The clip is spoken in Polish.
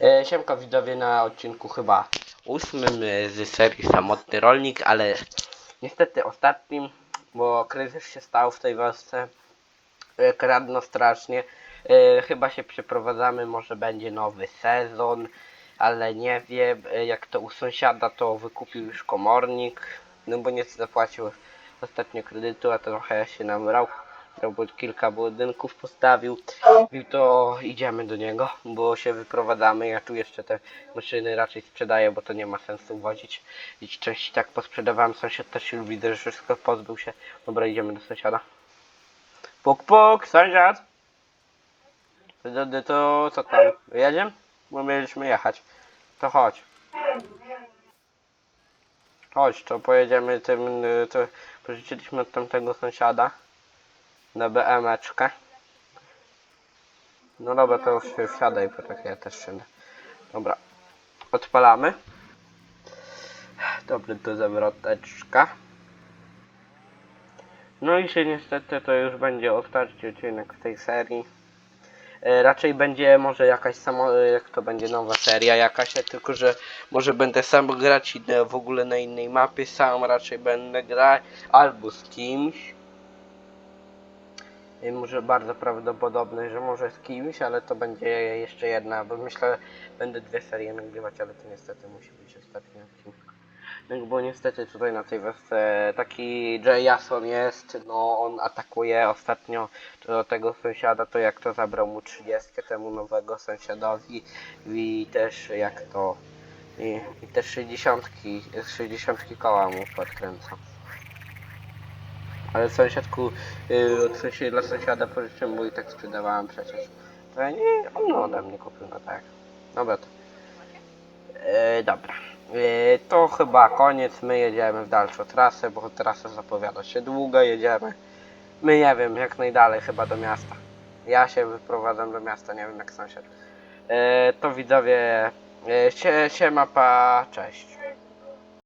E, Siemka widzowie na odcinku chyba ósmym z serii Samotny Rolnik, ale niestety ostatnim, bo kryzys się stał w tej wiosce. E, Kradno strasznie. E, Chyba się przeprowadzamy, może będzie nowy sezon, ale nie wiem. Jak to u sąsiada to wykupił już komornik, no bo nie zapłacił ostatnio kredytu, a trochę się namrał. Bo kilka budynków postawił. I to idziemy do niego, bo się wyprowadzamy. Ja tu jeszcze te maszyny raczej sprzedaję, bo to nie ma sensu wozić. I części tak posprzedawałem. Sąsiad też już widzę, że wszystko pozbył się. Dobra, idziemy do sąsiada. Puk puk, sąsiad! To, to, co tam? Jedziemy? Bo mieliśmy jechać. To chodź. Chodź, to pojedziemy tym, y, to pożyczyliśmy od tamtego sąsiada na BMeczkę. No dobra, to już wsiadaj, bo tak ja też siądę. Dobra, odpalamy. Dobry, to zawroteczka. No i się niestety to już będzie ostatni odcinek w tej serii. E, Raczej będzie może jakaś samo, e, jak to będzie nowa seria jakaś, tylko że może będę sam grać i w ogóle na innej mapie sam raczej będę grać albo z kimś. Może bardzo prawdopodobne, że może z kimś, ale to będzie jeszcze jedna, bo myślę, będę dwie serie nagrywać, ale to niestety musi być ostatni odcinek. No bo niestety tutaj na tej wiosce taki Jay Jason jest, no on atakuje ostatnio do tego sąsiada, to jak to zabrał mu 30 temu nowego sąsiadowi i też jak to i, i też 60, 60 koła mu podkręca. Ale sąsiadku, yy, sensie dla sąsiada pożyczyłem, bo i tak sprzedawałem przecież. To ja nie, on ode mnie kupił, no tak. Dobra to. E, dobra. E, to chyba koniec. My jedziemy w dalszą trasę, bo trasa zapowiada się długa. Jedziemy. My nie wiem, jak najdalej chyba do miasta. Ja się wyprowadzam do miasta, nie wiem jak sąsiad. E, to widzowie. E, sie, siema pa, cześć.